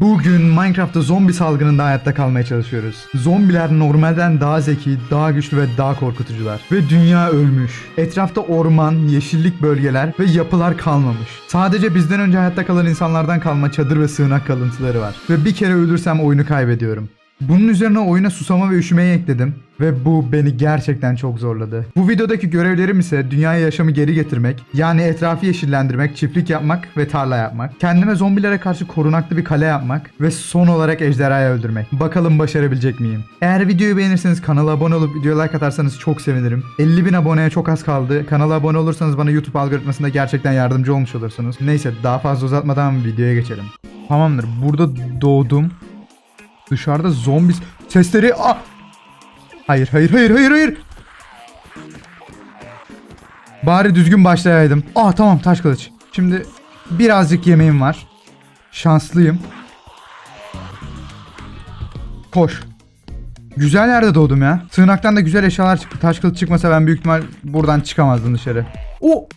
Bugün Minecraft'ta zombi salgınında hayatta kalmaya çalışıyoruz. Zombiler normalden daha zeki, daha güçlü ve daha korkutucular. Ve dünya ölmüş. Etrafta orman, yeşillik bölgeler ve yapılar kalmamış. Sadece bizden önce hayatta kalan insanlardan kalma çadır ve sığınak kalıntıları var. Ve bir kere ölürsem oyunu kaybediyorum. Bunun üzerine oyuna susama ve üşümeyi ekledim ve bu beni gerçekten çok zorladı. Bu videodaki görevlerim ise dünyaya yaşamı geri getirmek, yani etrafı yeşillendirmek, çiftlik yapmak ve tarla yapmak, kendime zombilere karşı korunaklı bir kale yapmak ve son olarak ejderhayı öldürmek. Bakalım başarabilecek miyim? Eğer videoyu beğenirseniz kanala abone olup videoya like atarsanız çok sevinirim. 50 bin aboneye çok az kaldı. Kanala abone olursanız bana YouTube algoritmasında gerçekten yardımcı olmuş olursunuz. Neyse daha fazla uzatmadan videoya geçelim. Tamamdır. Burada doğdum. Dışarıda zombi sesleri... Aa! Hayır, hayır, hayır, hayır, hayır. Bari düzgün başlayaydım. Aa tamam taş kılıç. Şimdi birazcık yemeğim var. Şanslıyım. Koş. Güzel yerde doğdum ya. Sığınaktan da güzel eşyalar çıktı. Taş kılıç çıkmasa ben büyük ihtimal buradan çıkamazdım dışarı. O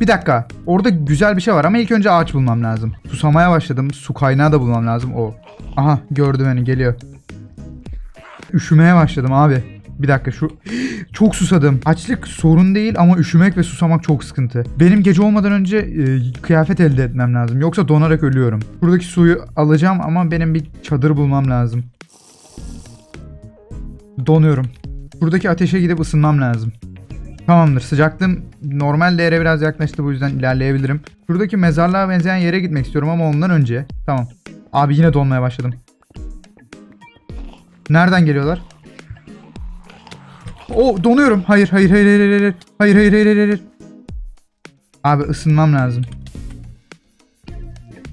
bir dakika. Orada güzel bir şey var ama ilk önce ağaç bulmam lazım. Susamaya başladım. Su kaynağı da bulmam lazım. O. Aha gördü beni geliyor. Üşümeye başladım abi. Bir dakika şu çok susadım. Açlık sorun değil ama üşümek ve susamak çok sıkıntı. Benim gece olmadan önce e, kıyafet elde etmem lazım. Yoksa donarak ölüyorum. Buradaki suyu alacağım ama benim bir çadır bulmam lazım. Donuyorum. Buradaki ateşe gidip ısınmam lazım. Tamamdır. Sıcaklığım normal değere biraz yaklaştı bu yüzden ilerleyebilirim. Şuradaki mezarlığa benzeyen yere gitmek istiyorum ama ondan önce. Tamam. Abi yine donmaya başladım. Nereden geliyorlar? O donuyorum. Hayır hayır hayır hayır hayır. Hayır hayır hayır hayır. hayır. Abi ısınmam lazım.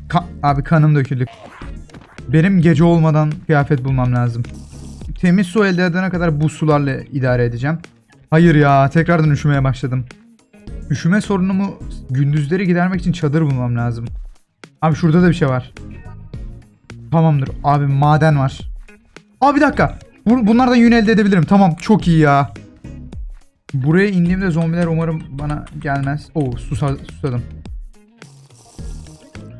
Ka- abi kanım döküldü. Benim gece olmadan kıyafet bulmam lazım. Temiz su elde edene kadar bu sularla idare edeceğim. Hayır ya tekrardan üşümeye başladım. Üşüme sorunumu gündüzleri gidermek için çadır bulmam lazım. Abi şurada da bir şey var. Tamamdır. Abi maden var. Aa bir dakika. Bu- bunlardan yün elde edebilirim. Tamam çok iyi ya. Buraya indiğimde zombiler umarım bana gelmez. Oo susa, susadım.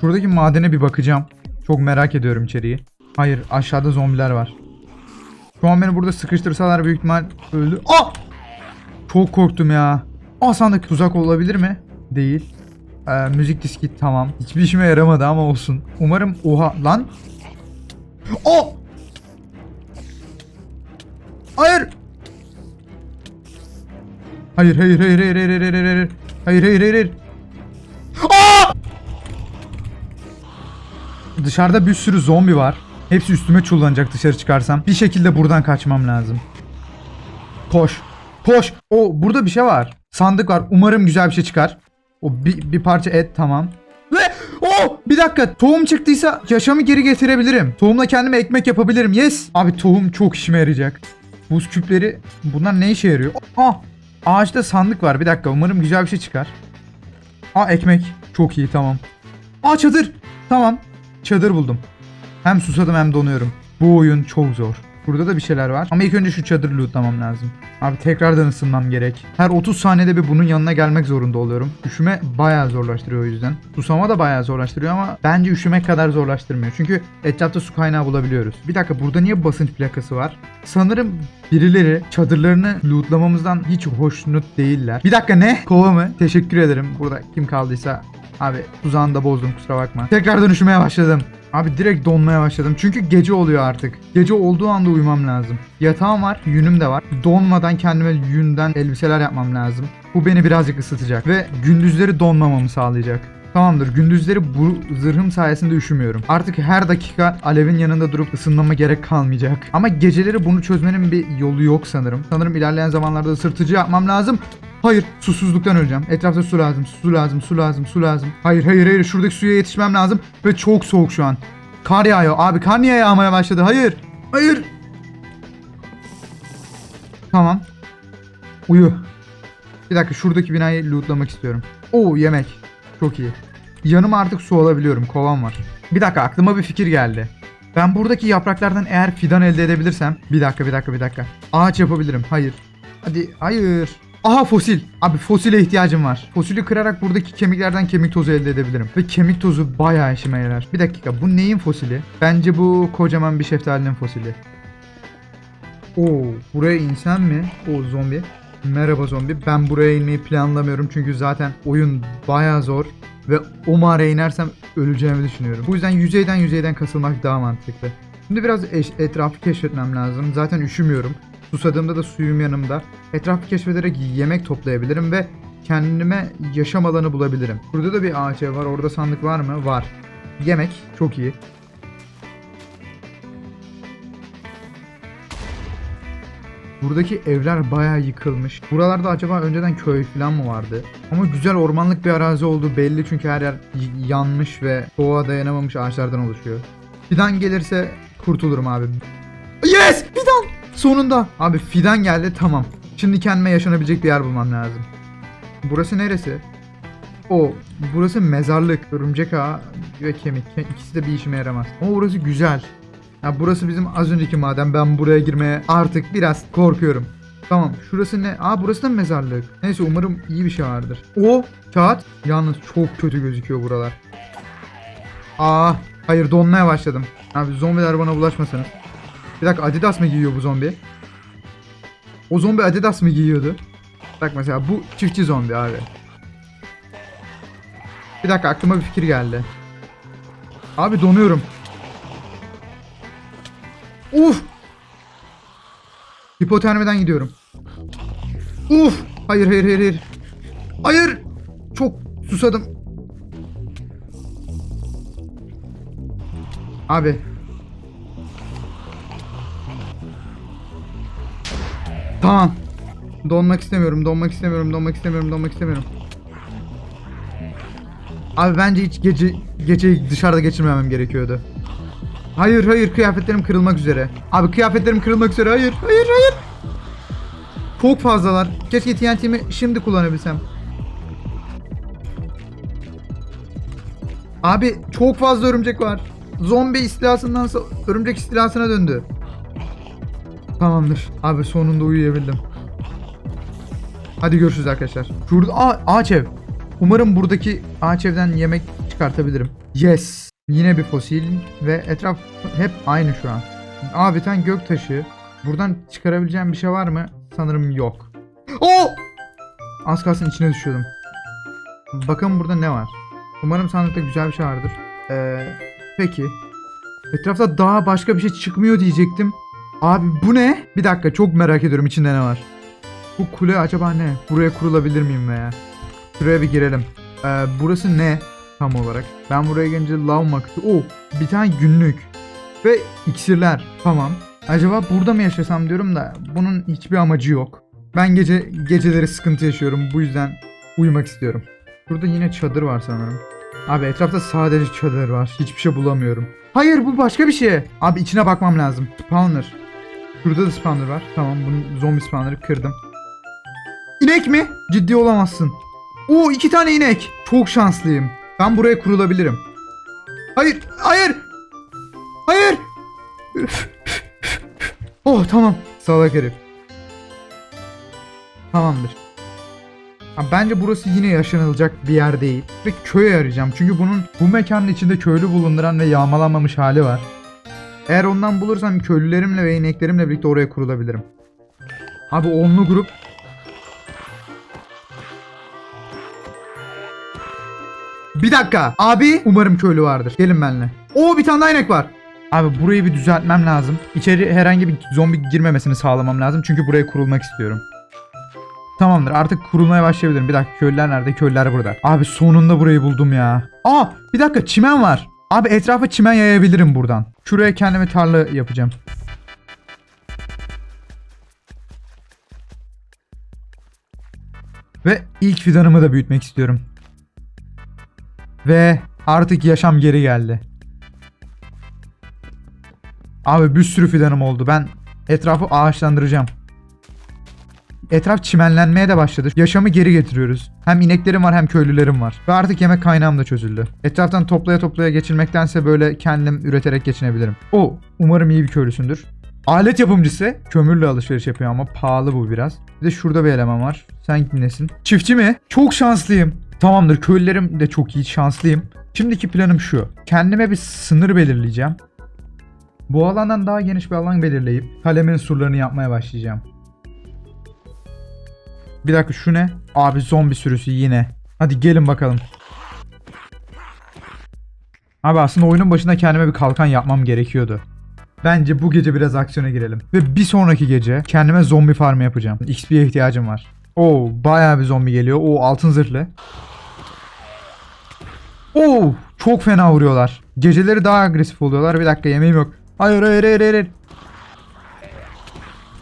Şuradaki madene bir bakacağım. Çok merak ediyorum içeriği. Hayır aşağıda zombiler var. Şu an beni burada sıkıştırsalar büyük ihtimal öldü. Aa! Çok korktum ya. Aa sandık tuzak olabilir mi? Değil. Ee, müzik diski tamam. Hiçbir işime yaramadı ama olsun. Umarım oha lan. O! Hayır. Hayır hayır hayır hayır hayır hayır hayır hayır hayır hayır hayır hayır! Dışarıda bir sürü zombi var. Hepsi üstüme çullanacak dışarı çıkarsam. Bir şekilde buradan kaçmam lazım. Koş. Koş. O burada bir şey var. Sandık var. Umarım güzel bir şey çıkar. O bir, bir parça et tamam. Ve o bir dakika tohum çıktıysa yaşamı geri getirebilirim. Tohumla kendime ekmek yapabilirim. Yes. Abi tohum çok işime yarayacak. Buz küpleri bunlar ne işe yarıyor? Ah ağaçta sandık var. Bir dakika umarım güzel bir şey çıkar. Aa ekmek. Çok iyi tamam. Aa çadır. Tamam. Çadır buldum. Hem susadım hem donuyorum. Bu oyun çok zor. Burada da bir şeyler var. Ama ilk önce şu çadırı lootlamam lazım. Abi tekrardan ısınmam gerek. Her 30 saniyede bir bunun yanına gelmek zorunda oluyorum. Üşüme bayağı zorlaştırıyor o yüzden. Susama da bayağı zorlaştırıyor ama bence üşümek kadar zorlaştırmıyor. Çünkü etrafta su kaynağı bulabiliyoruz. Bir dakika burada niye basınç plakası var? Sanırım birileri çadırlarını lootlamamızdan hiç hoşnut değiller. Bir dakika ne? Kova mı? Teşekkür ederim. Burada kim kaldıysa Abi tuzağını da bozdum kusura bakma. Tekrardan üşümeye başladım. Abi direkt donmaya başladım. Çünkü gece oluyor artık. Gece olduğu anda uyumam lazım. Yatağım var, yünüm de var. Donmadan kendime yünden elbiseler yapmam lazım. Bu beni birazcık ısıtacak ve gündüzleri donmamamı sağlayacak. Tamamdır. Gündüzleri bu zırhım sayesinde üşümüyorum. Artık her dakika alevin yanında durup ısınmama gerek kalmayacak. Ama geceleri bunu çözmenin bir yolu yok sanırım. Sanırım ilerleyen zamanlarda ısırtıcı yapmam lazım. Hayır, susuzluktan öleceğim. Etrafta su lazım, su lazım, su lazım, su lazım. Hayır, hayır, hayır. Şuradaki suya yetişmem lazım ve çok soğuk şu an. Kar yağıyor. Abi kar niye yağmaya başladı? Hayır. Hayır. Tamam. Uyu. Bir dakika şuradaki binayı lootlamak istiyorum. Oo yemek. Çok iyi. Yanıma artık su alabiliyorum. Kovam var. Bir dakika aklıma bir fikir geldi. Ben buradaki yapraklardan eğer fidan elde edebilirsem. Bir dakika bir dakika bir dakika. Ağaç yapabilirim. Hayır. Hadi hayır. Aha fosil. Abi fosile ihtiyacım var. Fosili kırarak buradaki kemiklerden kemik tozu elde edebilirim. Ve kemik tozu bayağı işime yarar. Bir dakika bu neyin fosili? Bence bu kocaman bir şeftalinin fosili. Oo, buraya insan mi? O zombi. Merhaba zombi. Ben buraya inmeyi planlamıyorum çünkü zaten oyun bayağı zor ve o mağaraya inersem öleceğimi düşünüyorum. Bu yüzden yüzeyden yüzeyden kasılmak daha mantıklı. Şimdi biraz etrafı keşfetmem lazım. Zaten üşümüyorum. Susadığımda da suyum yanımda. Etrafı keşfederek yemek toplayabilirim ve kendime yaşam alanı bulabilirim. Burada da bir ağaç ev var. Orada sandık var mı? Var. Yemek çok iyi. Buradaki evler bayağı yıkılmış. Buralarda acaba önceden köy falan mı vardı? Ama güzel ormanlık bir arazi olduğu belli çünkü her yer yanmış ve soğuğa dayanamamış ağaçlardan oluşuyor. Fidan gelirse kurtulurum abi. Yes! Sonunda! Abi fidan geldi tamam. Şimdi kendime yaşanabilecek bir yer bulmam lazım. Burası neresi? O, burası mezarlık. Örümcek ağı ve kemik. Ke- İkisi de bir işime yaramaz. Ama burası güzel. Ya burası bizim az önceki maden. Ben buraya girmeye artık biraz korkuyorum. Tamam şurası ne? Aa burası da mezarlık. Neyse umarım iyi bir şey vardır. O kağıt. Yalnız çok kötü gözüküyor buralar. Aa hayır donmaya başladım. Abi zombiler bana bulaşmasın. Bir dakika Adidas mı giyiyor bu zombi? O zombi Adidas mı giyiyordu? Bak mesela bu çiftçi zombi abi. Bir dakika aklıma bir fikir geldi. Abi donuyorum. Uf! Hipotermiden gidiyorum. Uf! Hayır hayır hayır hayır. Hayır! Çok susadım. Abi. Tamam. Donmak istemiyorum, donmak istemiyorum, donmak istemiyorum, donmak istemiyorum. Abi bence hiç gece geceyi dışarıda geçirmemem gerekiyordu. Hayır hayır kıyafetlerim kırılmak üzere. Abi kıyafetlerim kırılmak üzere. Hayır hayır hayır. Çok fazlalar. Keşke TNT'mi şimdi kullanabilsem. Abi çok fazla örümcek var. Zombi istilasından örümcek istilasına döndü. Tamamdır. Abi sonunda uyuyabildim. Hadi görüşürüz arkadaşlar. Şurada Aa, ağaç ev. Umarım buradaki ağaç evden yemek çıkartabilirim. Yes. Yine bir fosil ve etraf hep aynı şu an. Aa bir tane gök taşı. Buradan çıkarabileceğim bir şey var mı? Sanırım yok. Oo! Az kalsın içine düşüyordum. Bakalım burada ne var. Umarım sandıkta güzel bir şey vardır. Ee, peki. Etrafta daha başka bir şey çıkmıyor diyecektim. Abi bu ne? Bir dakika çok merak ediyorum içinde ne var. Bu kule acaba ne? Buraya kurulabilir miyim veya? Şuraya bir girelim. Ee, burası ne tam olarak? Ben buraya gelince lav makası. Oh bir tane günlük. Ve iksirler. Tamam. Acaba burada mı yaşasam diyorum da bunun hiçbir amacı yok. Ben gece geceleri sıkıntı yaşıyorum. Bu yüzden uyumak istiyorum. Burada yine çadır var sanırım. Abi etrafta sadece çadır var. Hiçbir şey bulamıyorum. Hayır bu başka bir şey. Abi içine bakmam lazım. Spawner. Şurada da spawner var. Tamam bunun zombi spawner'ı kırdım. İnek mi? Ciddi olamazsın. Oo iki tane inek. Çok şanslıyım. Ben buraya kurulabilirim. Hayır, hayır. Hayır. oh tamam. Salak herif. Tamamdır. Ha, bence burası yine yaşanılacak bir yer değil. Ve köy arayacağım. Çünkü bunun bu mekanın içinde köylü bulunduran ve yağmalanmamış hali var. Eğer ondan bulursam köylülerimle ve ineklerimle birlikte oraya kurulabilirim. Abi onlu grup Bir dakika. Abi umarım köylü vardır. Gelin benimle. Oo bir tane daha inek var. Abi burayı bir düzeltmem lazım. İçeri herhangi bir zombi girmemesini sağlamam lazım. Çünkü buraya kurulmak istiyorum. Tamamdır artık kurulmaya başlayabilirim. Bir dakika köylüler nerede? Köylüler burada. Abi sonunda burayı buldum ya. Aa bir dakika çimen var. Abi etrafa çimen yayabilirim buradan. Şuraya kendime tarla yapacağım. Ve ilk fidanımı da büyütmek istiyorum. Ve artık yaşam geri geldi. Abi bir sürü fidanım oldu. Ben etrafı ağaçlandıracağım. Etraf çimenlenmeye de başladı. Yaşamı geri getiriyoruz. Hem ineklerim var hem köylülerim var. Ve artık yemek kaynağım da çözüldü. Etraftan toplaya toplaya geçirmektense böyle kendim üreterek geçinebilirim. O, umarım iyi bir köylüsündür. Alet yapımcısı. Kömürle alışveriş yapıyor ama pahalı bu biraz. Bir de şurada bir eleman var. Sen nesin? Çiftçi mi? Çok şanslıyım. Tamamdır köylülerim de çok iyi şanslıyım. Şimdiki planım şu. Kendime bir sınır belirleyeceğim. Bu alandan daha geniş bir alan belirleyip kalemin surlarını yapmaya başlayacağım. Bir dakika şu ne? Abi zombi sürüsü yine. Hadi gelin bakalım. Abi aslında oyunun başında kendime bir kalkan yapmam gerekiyordu. Bence bu gece biraz aksiyona girelim. Ve bir sonraki gece kendime zombi farmı yapacağım. XP'ye ihtiyacım var. Oo bayağı bir zombi geliyor. Oo altın zırhlı. Oo çok fena vuruyorlar. Geceleri daha agresif oluyorlar. Bir dakika yemeğim yok. Hayır hayır hayır hayır.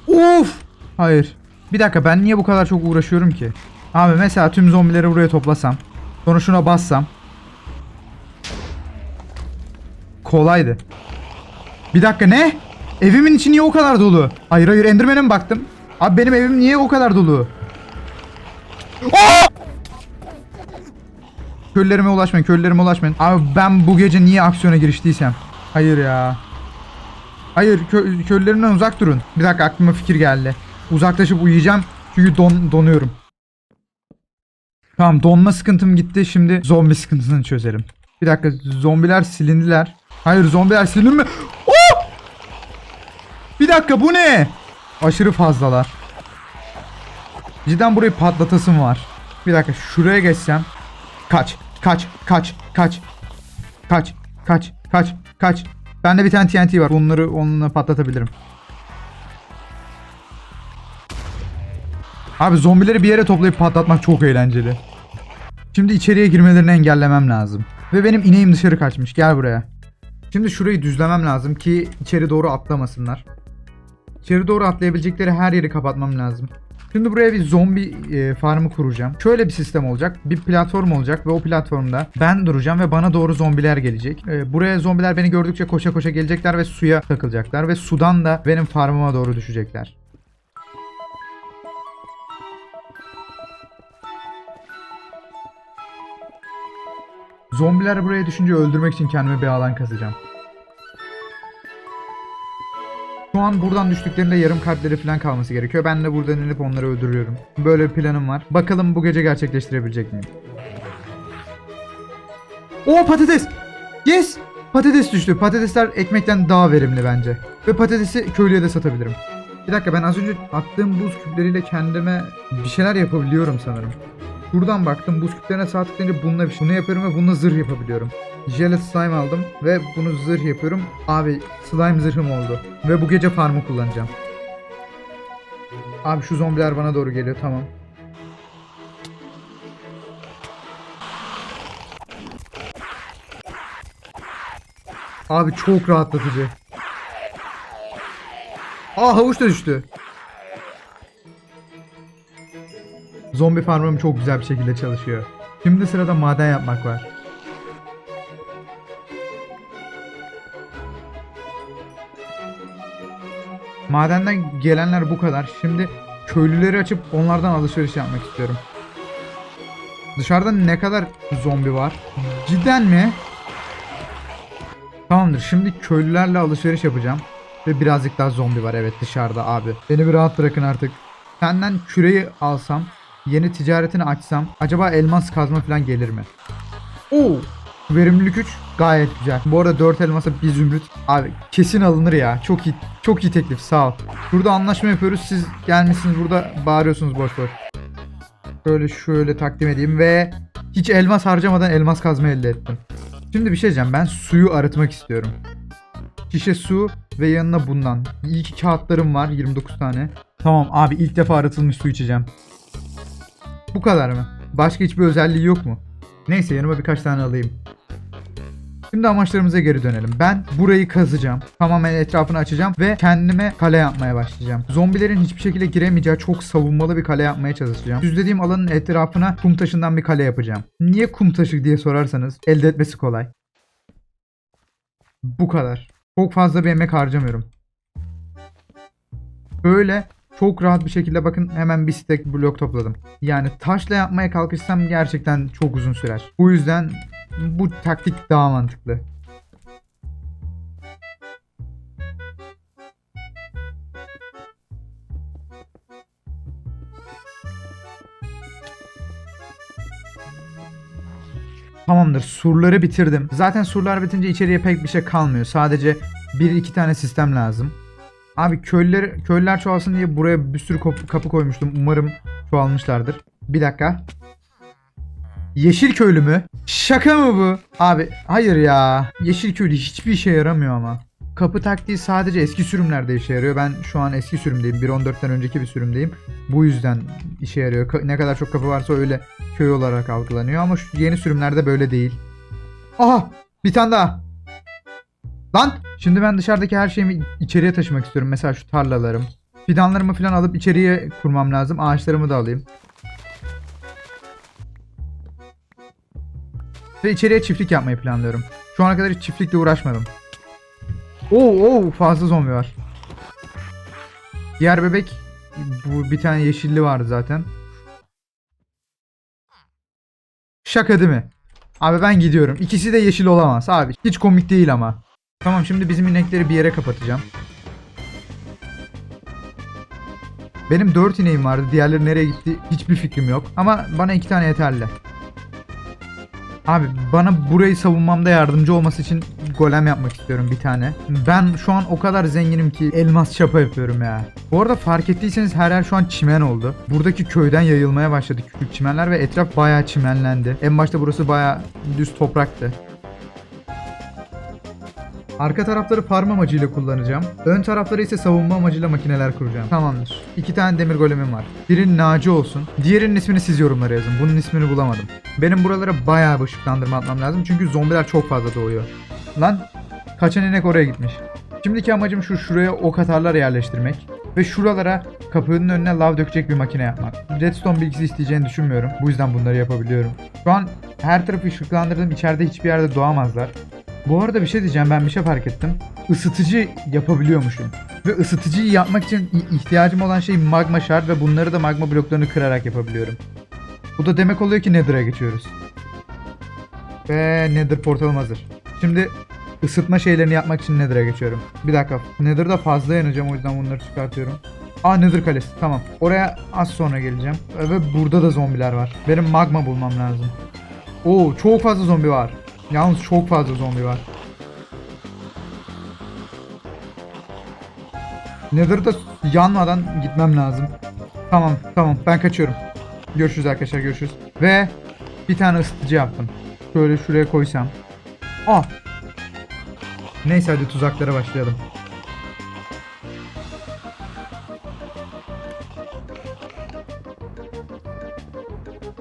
Uf! Hayır. Bir dakika ben niye bu kadar çok uğraşıyorum ki? Abi mesela tüm zombileri buraya toplasam. Sonra şuna bassam. Kolaydı. Bir dakika ne? Evimin içi niye o kadar dolu? Hayır hayır Enderman'e mi baktım? Abi benim evim niye o kadar dolu? Aa! Köllerime ulaşmayın, köllerime ulaşmayın. Abi ben bu gece niye aksiyona giriştiysem. Hayır ya. Hayır, kö köylülerimden uzak durun. Bir dakika aklıma fikir geldi. Uzaklaşıp uyuyacağım çünkü don donuyorum. Tamam donma sıkıntım gitti. Şimdi zombi sıkıntısını çözelim. Bir dakika zombiler silindiler. Hayır zombiler silinir mi? Oh! Bir dakika bu ne? Aşırı fazlalar. Cidden burayı patlatasım var. Bir dakika şuraya geçsem. Kaç, kaç, kaç, kaç. Kaç, kaç, kaç, kaç. Bende bir tane TNT var. Bunları onunla patlatabilirim. Abi zombileri bir yere toplayıp patlatmak çok eğlenceli. Şimdi içeriye girmelerini engellemem lazım. Ve benim ineğim dışarı kaçmış. Gel buraya. Şimdi şurayı düzlemem lazım ki içeri doğru atlamasınlar. İçeri doğru atlayabilecekleri her yeri kapatmam lazım. Şimdi buraya bir zombi e, farmı kuracağım. Şöyle bir sistem olacak. Bir platform olacak ve o platformda ben duracağım ve bana doğru zombiler gelecek. E, buraya zombiler beni gördükçe koşa koşa gelecekler ve suya takılacaklar ve sudan da benim farmıma doğru düşecekler. Zombiler buraya düşünce öldürmek için kendime bir alan kazacağım. Şu an buradan düştüklerinde yarım kalpleri falan kalması gerekiyor. Ben de buradan inip onları öldürüyorum. Böyle bir planım var. Bakalım bu gece gerçekleştirebilecek miyim? Oo patates! Yes! Patates düştü. Patatesler ekmekten daha verimli bence. Ve patatesi köylüye de satabilirim. Bir dakika ben az önce attığım buz küpleriyle kendime bir şeyler yapabiliyorum sanırım. Buradan baktım buz küplerine sağ tıklayınca bununla bir şey. Bunu yapıyorum ve bununla zırh yapabiliyorum. Jelly slime aldım ve bunu zırh yapıyorum. Abi slime zırhım oldu. Ve bu gece farmı kullanacağım. Abi şu zombiler bana doğru geliyor tamam. Abi çok rahatlatıcı. Aa havuç da düştü. Zombi farmım çok güzel bir şekilde çalışıyor. Şimdi sırada maden yapmak var. Madenden gelenler bu kadar. Şimdi köylüleri açıp onlardan alışveriş yapmak istiyorum. Dışarıda ne kadar zombi var? Cidden mi? Tamamdır. Şimdi köylülerle alışveriş yapacağım. Ve birazcık daha zombi var evet dışarıda abi. Beni bir rahat bırakın artık. Senden küreyi alsam, yeni ticaretini açsam acaba elmas kazma falan gelir mi? Oo! Verimlilik 3 gayet güzel. Bu arada 4 elmasa bir zümrüt. Abi kesin alınır ya. Çok iyi. Çok iyi teklif sağ ol. Burada anlaşma yapıyoruz. Siz gelmişsiniz burada bağırıyorsunuz boş boş. Şöyle şöyle takdim edeyim ve hiç elmas harcamadan elmas kazma elde ettim. Şimdi bir şey diyeceğim. Ben suyu arıtmak istiyorum. Şişe su ve yanına bundan. İyi ki kağıtlarım var 29 tane. Tamam abi ilk defa arıtılmış su içeceğim. Bu kadar mı? Başka hiçbir özelliği yok mu? Neyse yanıma birkaç tane alayım. Şimdi amaçlarımıza geri dönelim. Ben burayı kazacağım. Tamamen etrafını açacağım ve kendime kale yapmaya başlayacağım. Zombilerin hiçbir şekilde giremeyeceği çok savunmalı bir kale yapmaya çalışacağım. Düzlediğim alanın etrafına kum taşından bir kale yapacağım. Niye kum taşı diye sorarsanız elde etmesi kolay. Bu kadar. Çok fazla bir emek harcamıyorum. Böyle çok rahat bir şekilde bakın hemen bir stack blok topladım. Yani taşla yapmaya kalkışsam gerçekten çok uzun sürer. Bu yüzden bu taktik daha mantıklı. Tamamdır surları bitirdim. Zaten surlar bitince içeriye pek bir şey kalmıyor. Sadece bir iki tane sistem lazım. Abi köylüler, köylüler çoğalsın diye buraya bir sürü kapı, koymuştum. Umarım çoğalmışlardır. Bir dakika. Yeşil köylü mü? Şaka mı bu? Abi hayır ya. Yeşil köylü hiçbir işe yaramıyor ama. Kapı taktiği sadece eski sürümlerde işe yarıyor. Ben şu an eski sürümdeyim. 1.14'ten önceki bir sürümdeyim. Bu yüzden işe yarıyor. Ne kadar çok kapı varsa öyle köy olarak algılanıyor ama şu yeni sürümlerde böyle değil. Aha! Bir tane daha. Lan! Şimdi ben dışarıdaki her şeyimi içeriye taşımak istiyorum. Mesela şu tarlalarım. Fidanlarımı falan alıp içeriye kurmam lazım. Ağaçlarımı da alayım. Ve içeriye çiftlik yapmayı planlıyorum. Şu ana kadar hiç çiftlikle uğraşmadım. Oo, oo fazla zombi var. Diğer bebek bu bir tane yeşilli vardı zaten. Şaka değil mi? Abi ben gidiyorum. İkisi de yeşil olamaz abi. Hiç komik değil ama. Tamam şimdi bizim inekleri bir yere kapatacağım. Benim 4 ineğim vardı. Diğerleri nereye gitti hiçbir fikrim yok. Ama bana 2 tane yeterli. Abi bana burayı savunmamda yardımcı olması için golem yapmak istiyorum bir tane. Ben şu an o kadar zenginim ki elmas çapa yapıyorum ya. Bu arada fark ettiyseniz her yer şu an çimen oldu. Buradaki köyden yayılmaya başladı küçük çimenler ve etraf bayağı çimenlendi. En başta burası bayağı düz topraktı. Arka tarafları farm amacıyla kullanacağım. Ön tarafları ise savunma amacıyla makineler kuracağım. Tamamdır. İki tane demir golemim var. Birinin Naci olsun. Diğerinin ismini siz yorumlara yazın. Bunun ismini bulamadım. Benim buralara bayağı bir ışıklandırma atmam lazım. Çünkü zombiler çok fazla doğuyor. Lan kaçan inek oraya gitmiş. Şimdiki amacım şu şuraya ok atarlar yerleştirmek. Ve şuralara kapının önüne lav dökecek bir makine yapmak. Redstone bilgisi isteyeceğini düşünmüyorum. Bu yüzden bunları yapabiliyorum. Şu an her tarafı ışıklandırdım. İçeride hiçbir yerde doğamazlar. Bu arada bir şey diyeceğim ben bir şey fark ettim. Isıtıcı yapabiliyormuşum. Ve ısıtıcıyı yapmak için ihtiyacım olan şey magma shard ve bunları da magma bloklarını kırarak yapabiliyorum. Bu da demek oluyor ki Nether'a geçiyoruz. Ve Nether portalım hazır. Şimdi ısıtma şeylerini yapmak için Nether'a geçiyorum. Bir dakika. Nether'da fazla yanacağım o yüzden bunları çıkartıyorum. Aa Nether kalesi tamam. Oraya az sonra geleceğim. Ve burada da zombiler var. Benim magma bulmam lazım. Oo çok fazla zombi var. Yalnız çok fazla zombi var. Nether'da yanmadan gitmem lazım. Tamam tamam ben kaçıyorum. Görüşürüz arkadaşlar görüşürüz. Ve bir tane ısıtıcı yaptım. Şöyle şuraya koysam. Ah. Neyse hadi tuzaklara başlayalım.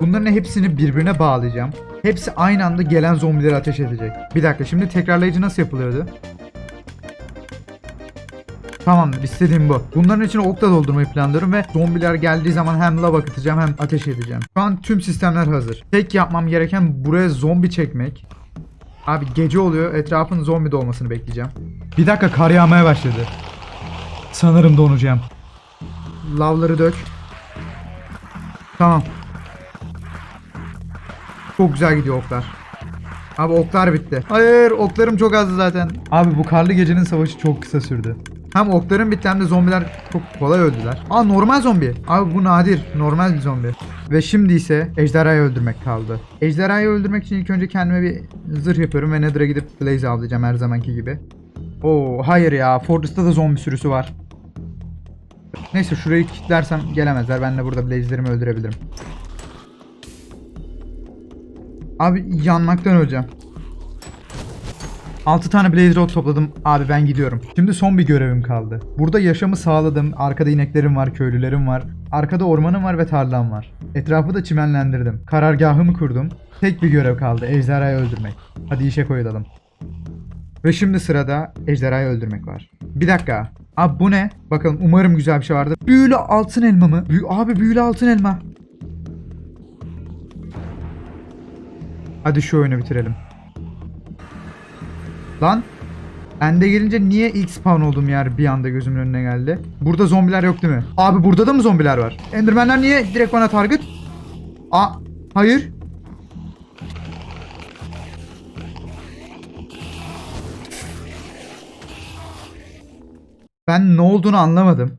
Bunların hepsini birbirine bağlayacağım. Hepsi aynı anda gelen zombileri ateş edecek. Bir dakika şimdi tekrarlayıcı nasıl yapılıyordu? Tamamdır istediğim bu. Bunların içine okla doldurmayı planlıyorum ve zombiler geldiği zaman hem lav akıtacağım hem ateş edeceğim. Şu an tüm sistemler hazır. Tek yapmam gereken buraya zombi çekmek. Abi gece oluyor etrafın zombi dolmasını bekleyeceğim. Bir dakika kar yağmaya başladı. Sanırım donacağım. Lavları dök. Tamam. Çok güzel gidiyor oklar. Abi oklar bitti. Hayır oklarım çok azdı zaten. Abi bu karlı gecenin savaşı çok kısa sürdü. Hem okların bitti hem de zombiler çok kolay öldüler. Aa normal zombi. Abi bu nadir. Normal bir zombi. Ve şimdi ise ejderhayı öldürmek kaldı. Ejderhayı öldürmek için ilk önce kendime bir zırh yapıyorum ve Nether'a gidip Blaze avlayacağım her zamanki gibi. Oo hayır ya. Fortress'ta da zombi sürüsü var. Neyse şurayı kilitlersem gelemezler. Ben de burada Blaze'lerimi öldürebilirim. Abi yanmaktan öleceğim. 6 tane blaze rod topladım. Abi ben gidiyorum. Şimdi son bir görevim kaldı. Burada yaşamı sağladım. Arkada ineklerim var, köylülerim var. Arkada ormanım var ve tarlam var. Etrafı da çimenlendirdim. Karargahımı kurdum. Tek bir görev kaldı. Ejderhayı öldürmek. Hadi işe koyulalım. Ve şimdi sırada ejderhayı öldürmek var. Bir dakika. Abi bu ne? Bakalım umarım güzel bir şey vardır. Büyülü altın elma mı? Büyü- abi büyülü altın elma. Hadi şu oyunu bitirelim. Lan. Ben de gelince niye ilk spawn olduğum yer bir anda gözümün önüne geldi? Burada zombiler yok değil mi? Abi burada da mı zombiler var? Endermenler niye direkt bana target? Aa, hayır. Ben ne olduğunu anlamadım.